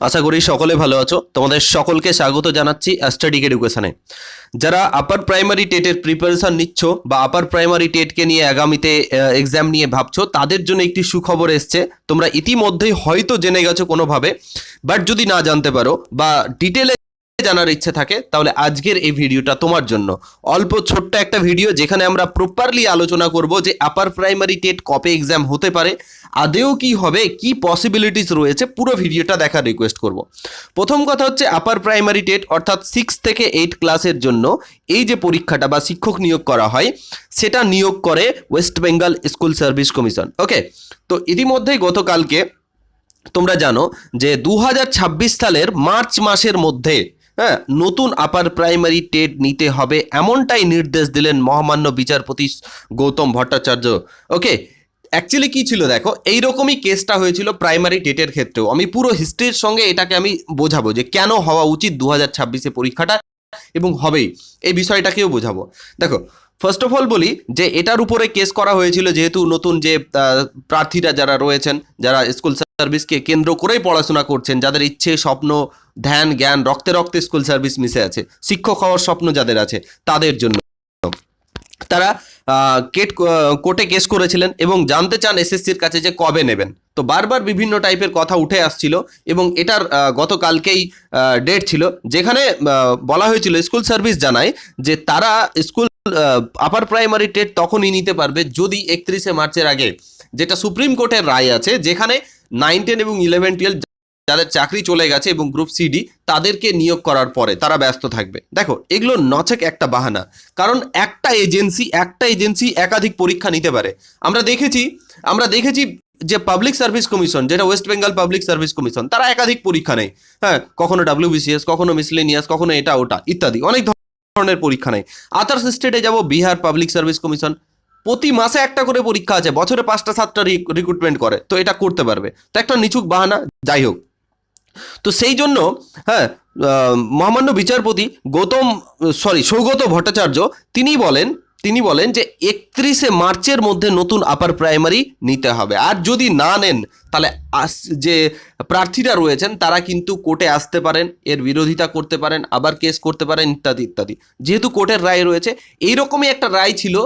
আশা করি সকলে ভালো আছো। তোমাদের সকলকে স্বাগত জানাচ্ছি স্টাডিক এডুকেশানে যারা আপার প্রাইমারি টেটের প্রিপারেশান নিচ্ছ বা আপার প্রাইমারি টেটকে নিয়ে আগামীতে এক্সাম নিয়ে ভাবছ, তাদের জন্য একটি সুখবর এসছে। তোমরা ইতিমধ্যেই হয়তো জেনে গেছো কোনোভাবে বাট যদি না জানতে পারো বা ডিটেলে জানার ইচ্ছে থাকে, তাহলে আজকের এই ভিডিওটা তোমার জন্য। অল্প ছোট্ট একটা ভিডিও যেখানে আমরা প্রপারলি আলোচনা করব যে আপার প্রাইমারি টেট কবে এক্সাম হতে পারে, আদেও কি হবে, কি পসিবিলিটিস রয়েছে, পুরো ভিডিওটা দেখার রিকোয়েস্ট করব। প্রথম কথা হচ্ছে আপার প্রাইমারি টেট অর্থাৎ সিক্স থেকে এইট ক্লাসের জন্য এই যে পরীক্ষাটা বা শিক্ষক নিয়োগ করা হয়, সেটা নিয়োগ করে West Bengal school service commission okay তো ইতিমধ্যেই গতকালকে তোমরা জানো যে দু হাজার ছাব্বিশ সালের মার্চ মাসের মধ্যে হ্যাঁ নতুন আপার প্রাইমারি টেট নিতে হবে এমনটাই নির্দেশ দিলেন মহামান্য বিচারপতি গৌতম ভট্টাচার্য। ওকে অ্যাকচুয়ালি কী ছিল দেখো, এইরকমই কেসটা হয়েছিল প্রাইমারি টেটের ক্ষেত্রেও। আমি পুরো হিস্ট্রির সঙ্গে এটাকে আমি বোঝাবো যে কেন হওয়া উচিত দু হাজার ছাব্বিশে পরীক্ষাটা এবং হবেই। এই বিষয়টাকেও বোঝাবো। দেখো ফার্স্ট অফ অল বলি যে এটার উপরে কেস করা হয়েছিল যেহেতু নতুন যে প্রার্থীরা যারা রয়েছেন, যারা স্কুল সার্ভিসকে কেন্দ্র করেই পড়াশোনা করছেন, যাদের ইচ্ছে, স্বপ্ন, ধ্যান, জ্ঞান, রক্তে রক্তে স্কুল সার্ভিস মিশে আছে, শিক্ষক হওয়ার স্বপ্ন যাদের আছে, তাদের জন্য। তারা কেট কোর্টে কেস করেছিলেন এবং জানতে চান এসএসসির কাছে যে কবে নেবেন। তো বারবার বিভিন্ন টাইপের কথা উঠে আসছিল এবং এটার গতকালকেই ডেট ছিল, যেখানে বলা হয়েছিল স্কুল সার্ভিস জানায় যে তারা স্কুল আপার প্রাইমারি টেট তখনই নিতে পারবে যদি একত্রিশে মার্চের আগে, যেটা সুপ্রিম কোর্টের রায় আছে, যেখানে নাইন টেন এবং ইলেভেন টুয়েলভ যাদের চাকরি চলে গেছে এবং গ্রুপ সিডি তাদেরকে নিয়োগ করার পরে তারা ব্যস্ত থাকবে। দেখো, এগুলো নচেক একটা বাহানা, কারণ একটা এজেন্সি একটা এজেন্সি একাধিক পরীক্ষা নিতে পারে। আমরা দেখেছি আমরা দেখেছি যে পাবলিক সার্ভিস কমিশন যেটা West Bengal public service commission তারা একাধিক পরীক্ষা নেয়। হ্যাঁ কখনো ডাব্লিউবিসিএস কখনো মিসলেনিয়াস কখনো এটা, ওটা, ইত্যাদি, অনেক ধরনের পরীক্ষা নেই। আদার্স স্টেটে যাব বিহার পাবলিক সার্ভিস কমিশন। প্রতি মাসে একটা করে পরীক্ষা আছে, বছরে পাঁচটা, সাতটা রিক্রুটমেন্ট করে, তো এটা করতে পারবে। তো একটা নিচুক বাহানা, যাই হোক। তো সেই জন্য হ্যাঁ মহামান্য বিচারপতি গৌতম, সরি, সৌগত ভট্টাচার্য তিনি বলেন তিনি বলেন যে একত্রিশে মার্চের মধ্যে নতুন আপার প্রাইমারি নিতে হবে। আর যদি না নেন, তাহলে যে প্রার্থীরা রয়েছেন, তারা কিন্তু কোর্টে আসতে পারেন, এর বিরোধিতা করতে পারেন, আবার কেস করতে পারেন, ইত্যাদি ইত্যাদি। যেহেতু কোর্টের রায় রয়েছে, এইরকমই একটা রায় ছিল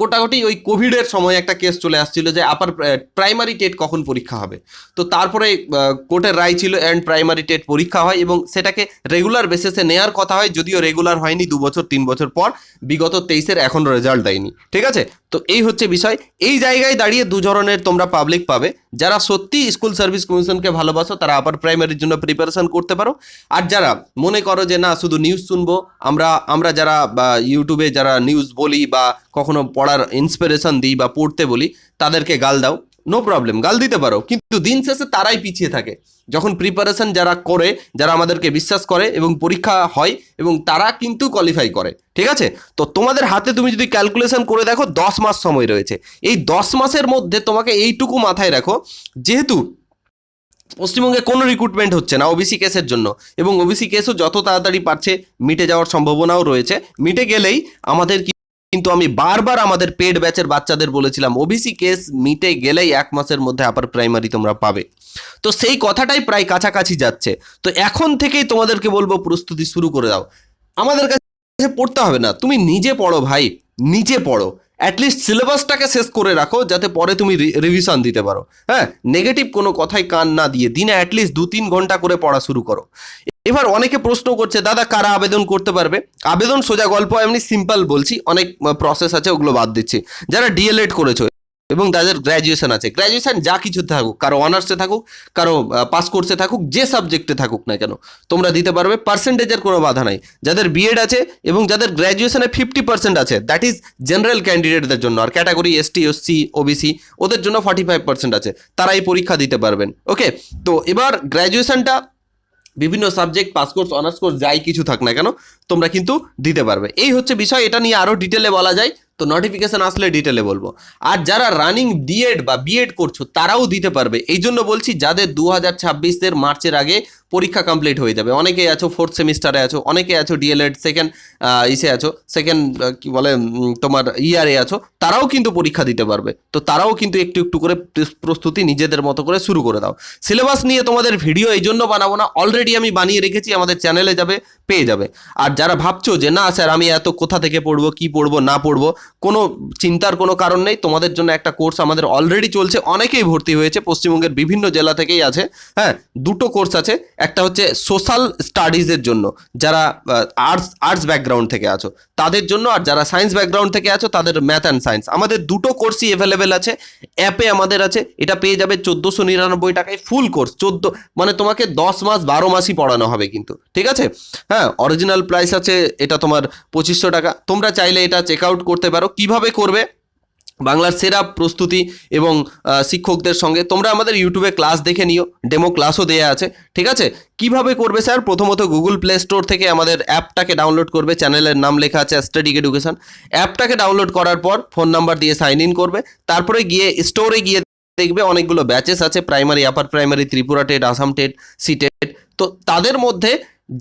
কোটাকুটি ওই কোভিডের সময় একটা কেস চলে আসছিল যে আপার প্রাইমারি টেট কখন পরীক্ষা হবে। তো তারপরে কোর্টের রায় ছিল অ্যান্ড প্রাইমারি টেট পরীক্ষা হয় এবং সেটাকে রেগুলার বেসিসে নেওয়ার কথা হয়, যদিও রেগুলার হয়নি, দু বছর, তিন বছর পর, বিগত তেইশের এখনও রেজাল্ট দেয়নি। ঠিক আছে? তো এই হচ্ছে বিষয়। এই জায়গায় দাঁড়িয়ে দু ধরনের তোমরা পাবলিক পাবে। যারা সত্যি স্কুল সার্ভিস কমিশনকে ভালোবাসো, তারা আপার প্রাইমারির জন্য প্রিপারেশন করতে পারো। আর যারা মনে করো যে, না, শুধু নিউজ শুনব, আমরা আমরা যারা ইউটিউবে যারা নিউজ বলি বা কখনো পড়ার ইন্সপিরেশন দিই বা পড়তে বলি, তাদেরকে গাল দাও। নো প্রবলেম গাল দিতে পারো। কিন্তু দিন শেষে তারাই পিছিয়ে থাকে। যখন প্রিপারেশন যারা করে, যারা আমাদেরকে বিশ্বাস করে এবং পরীক্ষা হয় এবং তারা কিন্তু কোয়ালিফাই করে। ঠিক আছে? তো তোমাদের হাতে তুমি যদি ক্যালকুলেশন করে দেখো, দশ মাস সময় রয়েছে। এই দশ মাসের মধ্যে তোমাকে এইটুকু মাথায় রাখো, যেহেতু পশ্চিমবঙ্গে কোনো রিক্রুটমেন্ট হচ্ছে না ওবিসি কেসের জন্য। এবং ওবিসি কেসও যত তাড়াতাড়ি পারছে, মিটে যাওয়ার সম্ভাবনাও রয়েছে। মিটে গেলেই আমাদের কি- কিন্তু আমি বারবার আমাদের পেড ব্যাচের বাচ্চাদের বলেছিলাম ওবিসি কেস মিটে গেলেই এক মাসের মধ্যে আপার প্রাইমারি তোমরা পাবে। তো সেই কথাটাই প্রায় কাছাকাছি যাচ্ছে। তো এখন থেকেই তোমাদেরকে বলব, প্রস্তুতি শুরু করে দাও। আমাদের কাছে পড়তে হবে না। তুমি নিজে পড়ো ভাই, নিজে পড়ো। অ্যাটলিস্ট সিলেবাসটাকে শেষ করে রাখো, যাতে পরে তুমি রিভিশন দিতে পারো। হ্যাঁ নেগেটিভ কোনো কথাই কান না দিয়ে দিনে অ্যাটলিস্ট দু তিন ঘণ্টা করে পড়া শুরু করো। এবার অনেকে প্রশ্ন করছে, দাদা, কারা আবেদন করতে পারবে? আবেদন সোজা গল্প এমনি সিম্পল বলছি, অনেক প্রসেস আছে, ওগুলো বাদ দিচ্ছি। যারা ডিএলএড করেছ এবং তাদের গ্র্যাজুয়েশন আছে। গ্র্যাজুয়েশন যা কিছু থাকুক, কারও অনার্সে থাকুক, কারও পাস কোর্সে থাকুক, যে সাবজেক্টে থাকুক না কেন, তোমরা দিতে পারবে পার্সেন্টেজের কোনো বাধা নাই। যাদের বিএড আছে এবং যাদের গ্র্যাজুয়েশনে ফিফটি পার্সেন্ট আছে দ্যাট ইজ জেনারেল ক্যান্ডিডেটদের জন্য, আর ক্যাটাগরি এসটি এসসি ওবিসি ওদের জন্য ফর্টি ফাইভ পার্সেন্ট আছে তারা এই পরীক্ষা দিতে পারবেন। ওকে তো এবার গ্র্যাজুয়েশনটা বিভিন্ন subject pass course honours course যাই কিছু থাক না কেন, তোমরা কিন্তু দিতে পারবে। এই হচ্ছে বিষয়, এটা নিয়ে আরও ডিটেলে বলা যায়। তো নোটিফিকেশান আসলে ডিটেলে বলব। আর যারা রানিং ডিএড বা বিএড করছ, তারাও দিতে পারবে। এই জন্য বলছি, যাদের দু হাজার ছাব্বিশের মার্চের আগে পরীক্ষা কমপ্লিট হয়ে যাবে, অনেকে আছো ফোর্থ সেমিস্টারে আছো, অনেকে আছো ডিএলএড সেকেন্ড ইসে আছো সেকেন্ড কি বলে তোমার ইয়ারে আছো, তারাও কিন্তু পরীক্ষা দিতে পারবে। তো তারাও কিন্তু একটু একটু করে প্র- প্রস্তুতি নিজেদের মতো করে শুরু করে দাও। সিলেবাস নিয়ে তোমাদের ভিডিও এই জন্য বানাবো না অলরেডি আমি বানিয়ে রেখেছি, আমাদের চ্যানেলে যাবে, পেয়ে যাবে। আর যারা ভাবছ যে, না, স্যার, আমি এত কোথা থেকে পড়ব, কি পড়ব, না পড়ব? কোনো চিন্তার কোনো কারণ নেই। তোমাদের জন্য একটা কোর্স আমাদের অলরেডি চলছে। অনেকেই ভর্তি হয়েছে। পশ্চিমবঙ্গের বিভিন্ন জেলা থেকেই আছে। হ্যাঁ দুটো কোর্স আছে। একটা হচ্ছে সোশ্যাল স্টাডিজের জন্য। যারা আর্টস আর্টস ব্যাকগ্রাউন্ড থেকে আছো। তাদের জন্য আর যারা সায়েন্স ব্যাকগ্রাউন্ড থেকে আছো, তাদের ম্যাথ অ্যান্ড সায়েন্স আমাদের দুটো কোর্সই অ্যাভেলেবেল আছে। অ্যাপে আমাদের আছে। এটা পেয়ে যাবে চোদ্দোশো নিরানব্বই টাকায় ফুল কোর্স চোদ্দ মানে তোমাকে দশ মাস, বারো মাসই পড়ানো হবে কিন্তু। ঠিক আছে? হ্যাঁ অরিজিনাল প্রাইস আছে। এটা তোমার পঁচিশশো টাকা। তোমরা চাইলে এটা চেক আউট করতে পারো কীভাবে করবে? বাংলার সেরা প্রস্তুতি এবং শিক্ষকদের সঙ্গে তোমরা আমাদের ইউটিউবে ক্লাস দেখে নিও, ডেমো ক্লাসও দেওয়া আছে, ঠিক আছে? কীভাবে করবে স্যার? প্রথমত গুগল প্লে স্টোর থেকে আমাদের অ্যাপটাকে ডাউনলোড করবে, চ্যানেলের নাম লেখা আছে স্টাডিক এডুকেশন অ্যাপটাকে ডাউনলোড করার পর ফোন নাম্বার দিয়ে সাইন ইন করবে, তারপরে গিয়ে স্টোরে গিয়ে দেখবে অনেকগুলো ব্যাচেস আছে primary upper primary Tripura TET Assam TET C TET. তো তাদের মধ্যে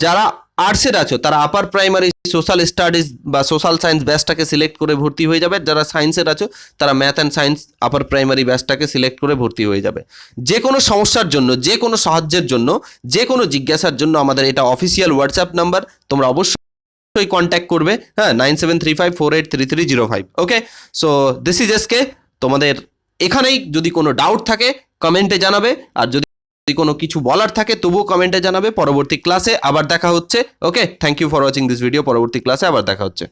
যারা আর্টসের আছো, তারা আপার প্রাইমারি সোশ্যাল স্টাডিজ বা সোশ্যাল সায়েন্স ব্যাচটাকে সিলেক্ট করে ভর্তি হয়ে যাবে। যারা সায়েন্সের আছো, তারা math and science upper primary ব্যাচটাকে select করে ভর্তি হয়ে যাবে। যে কোনো সমস্যার জন্য যে কোনো সাহায্যের জন্য যে কোনো জিজ্ঞাসার জন্য আমাদের এটা অফিসিয়াল হোয়াটসঅ্যাপ নাম্বার তোমরা অবশ্যই কন্ট্যাক্ট করবে হ্যাঁ nine seven three five four eight three three zero five okay so this is SK তোমাদের এখানেই যদি কোনো ডাউট থাকে কমেন্টে জানাবে, আর যদি যদি কোনো কিছু বলার থাকে, তবুও কমেন্টে জানাবে। পরবর্তী ক্লাসে আবার দেখা হচ্ছে। Okay thank you for watching this video পরবর্তী ক্লাসে আবার দেখা হচ্ছে।